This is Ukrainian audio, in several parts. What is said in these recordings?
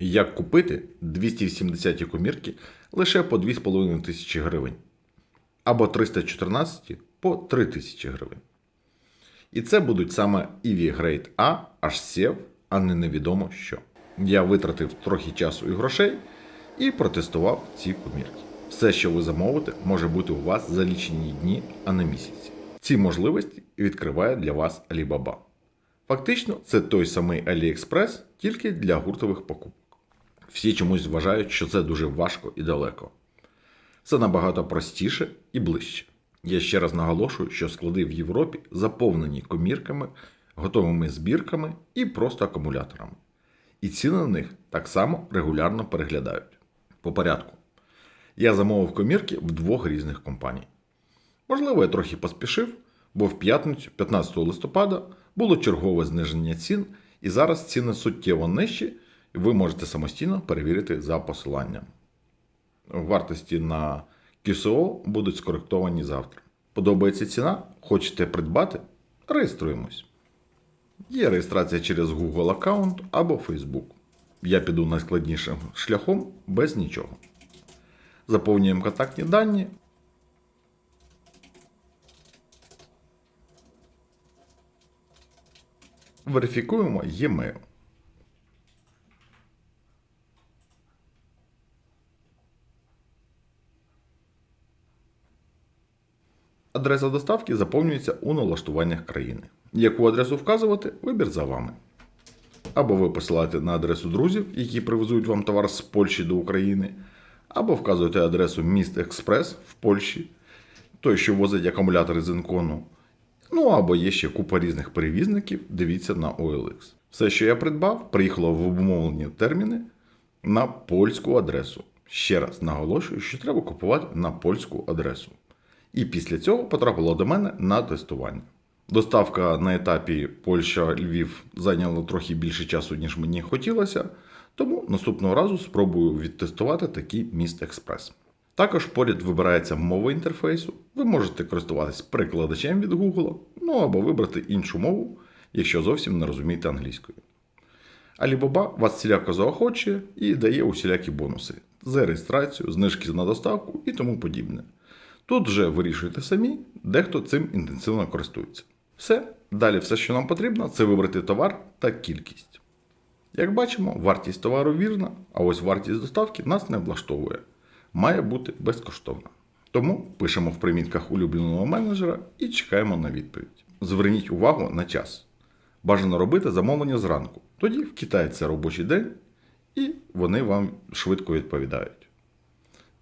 Як купити 280 комірки лише по 2,5 тисячі гривень, або 314 по 3 тисячі гривень. І це будуть саме EV Grade A, аж сів, а не невідомо що. Я витратив трохи часу і грошей і протестував ці комірки. Все, що ви замовите, може бути у вас за лічені дні, а не місяці. Ці можливості відкриває для вас Alibaba. Фактично, це той самий AliExpress, тільки для гуртових покупок. Всі чомусь вважають, що це дуже важко і далеко. Це набагато простіше і ближче. Я ще раз наголошую, що склади в Європі заповнені комірками, готовими збірками і просто акумуляторами. І ціни на них так само регулярно переглядають. По порядку. Я замовив комірки в двох різних компаній. Можливо, я трохи поспішив, бо в п'ятницю, 15 листопада, було чергове зниження цін, і зараз ціни суттєво нижчі, ви можете самостійно перевірити за посиланням. Вартості на QSO будуть скоректовані завтра. Подобається ціна? Хочете придбати? Реєструємось. Є реєстрація через Google аккаунт або Facebook. Я піду найскладнішим шляхом без нічого. Заповнюємо контактні дані. Верифікуємо e-mail. Адреса доставки заповнюється у налаштуваннях країни. Яку адресу вказувати, вибір за вами. Або ви посилаєте на адресу друзів, які привезуть вам товар з Польщі до України, або вказуєте адресу Міст Експрес в Польщі, той, що возить акумулятори з інкону. Ну або є ще купа різних перевізників, дивіться на OLX. Все, що я придбав, приїхало в обумовлені терміни на польську адресу. Ще раз наголошую, що треба купувати на польську адресу. І після цього потрапило до мене на тестування. Доставка на етапі Польща-Львів зайняла трохи більше часу, ніж мені хотілося, тому наступного разу спробую відтестувати такий міст експрес. Також поряд вибирається мова інтерфейсу. Ви можете користуватись перекладачем від Google, ну або вибрати іншу мову, якщо зовсім не розумієте англійською. Alibaba вас всіляко заохочує і дає усілякі бонуси за реєстрацію, знижки на доставку і тому подібне. Тут вже вирішуєте самі, дехто цим інтенсивно користується. Все, далі все, що нам потрібно, це вибрати товар та кількість. Як бачимо, вартість товару вірна, а ось вартість доставки нас не влаштовує. Має бути безкоштовна. Тому пишемо в примітках улюбленого менеджера і чекаємо на відповідь. Зверніть увагу на час. Бажано робити замовлення зранку. Тоді в Китаї це робочий день, і вони вам швидко відповідають.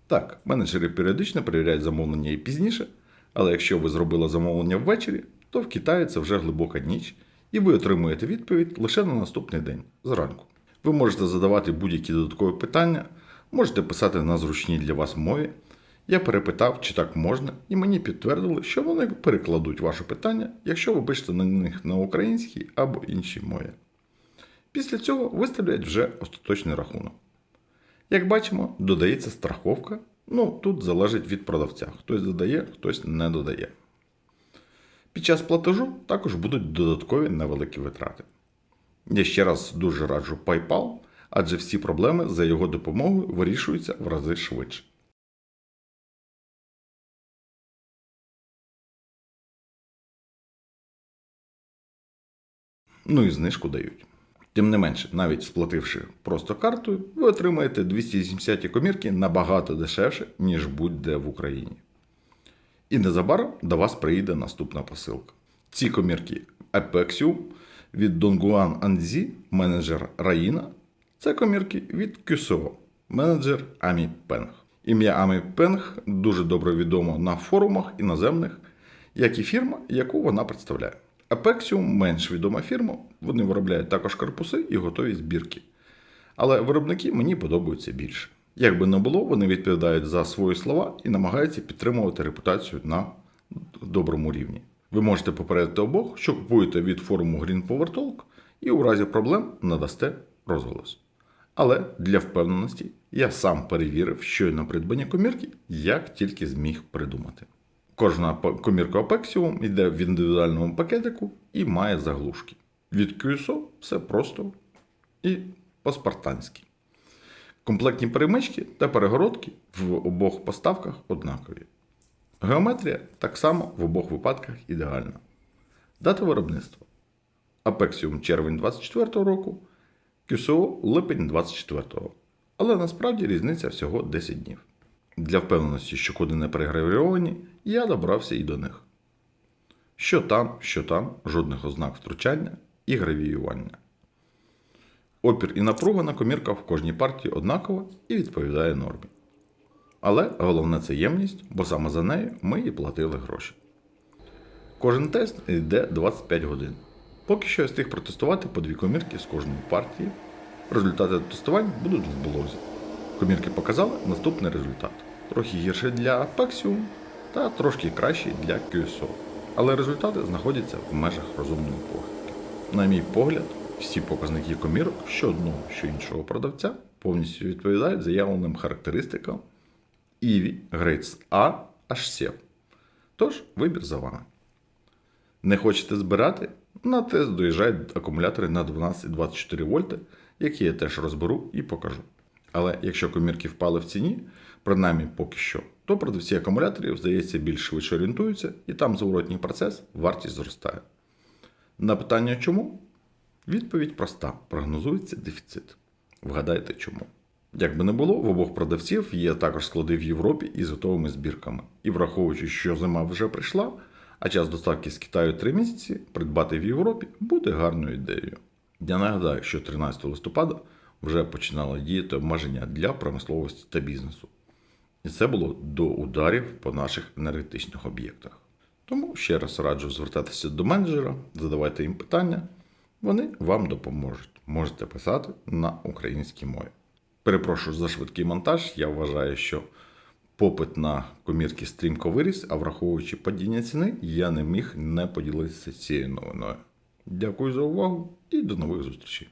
Так, менеджери періодично перевіряють замовлення і пізніше, але якщо ви зробили замовлення ввечері, то в Китаї це вже глибока ніч, і ви отримуєте відповідь лише на наступний день зранку. Ви можете задавати будь-які додаткові питання, можете писати на зручній для вас мові. Я перепитав, чи так можна, і мені підтвердили, що вони перекладуть ваше питання, якщо ви пишете на них на українській або іншій мові. Після цього виставлять вже остаточний рахунок. Як бачимо, додається страховка. Ну, тут залежить від продавця. Хтось додає, хтось не додає. Під час платежу також будуть додаткові невеликі витрати. Я ще раз дуже раджу PayPal, адже всі проблеми за його допомогою вирішуються в рази швидше. Ну і знижку дають. Тим не менше, навіть сплативши просто картою, ви отримаєте 280 комірки набагато дешевше, ніж будь-де в Україні. І незабаром до вас приїде наступна посилка. Ці комірки Apexium від Dongguan Anzi, менеджер Раїна. Це комірки від QSO, менеджер Амі Пенг. Ім'я Амі Пенг дуже добре відомо на форумах іноземних, як і фірма, яку вона представляє. Apexium менш відома фірма, вони виробляють також корпуси і готові збірки. Але виробники мені подобаються більше. Як би не було, вони відповідають за свої слова і намагаються підтримувати репутацію на доброму рівні. Ви можете попередити обох, що купуєте від форуму Green Power Talk і у разі проблем надасте розголос. Але для впевненості я сам перевірив щойно придбання комірки, як тільки зміг придумати. Кожна комірка Apexium йде в індивідуальному пакетику і має заглушки. Від QSO все просто і по-спартанськи. Комплектні перемички та перегородки в обох поставках однакові. Геометрія так само в обох випадках ідеальна. Дата виробництва. Apexium червень 24 року, QSO липень 24. Але насправді різниця всього 10 днів. Для впевненості, що коди не перегравіровані, я добрався і до них. Що там, що там, жодних ознак втручання і гравіювання. Опір і напруга на комірках в кожній партії однакова і відповідає нормі. Але головне це ємність, бо саме за нею ми і платили гроші. Кожен тест йде 25 годин. Поки що я встиг протестувати по дві комірки з кожної партії. Результати тестувань будуть в блозі. Комірки показали наступний результат. Трохи гірший для Apexium та трошки кращий для QSO. Але результати знаходяться в межах розумної похибки. На мій погляд, всі показники комірок, що одного, що іншого продавця, повністю відповідають заявленим характеристикам EVI Grades A H7. Тож, вибір за вами. Не хочете збирати? На тест доїжджають акумулятори на 12-24 вольти, які я теж розберу і покажу. Але якщо комірки впали в ціні, принаймні поки що, то продавці акумуляторів, здається, більш швидше орієнтуються, і там зворотній процес вартість зростає. На питання чому? Відповідь проста: прогнозується дефіцит. Вгадайте чому. Як би не було, в обох продавців є також склади в Європі із готовими збірками. І враховуючи, що зима вже прийшла, а час доставки з Китаю 3 місяці, придбати в Європі буде гарною ідеєю. Я нагадаю, що 13 листопада вже починало діяти обмеження для промисловості та бізнесу. І це було до ударів по наших енергетичних об'єктах. Тому ще раз раджу звертатися до менеджера, задавайте їм питання, вони вам допоможуть. Можете писати на українській мові. Перепрошую за швидкий монтаж. Я вважаю, що попит на комірки стрімко виріс, а враховуючи падіння ціни, я не міг не поділитися цією новиною. Дякую за увагу і до нових зустрічей.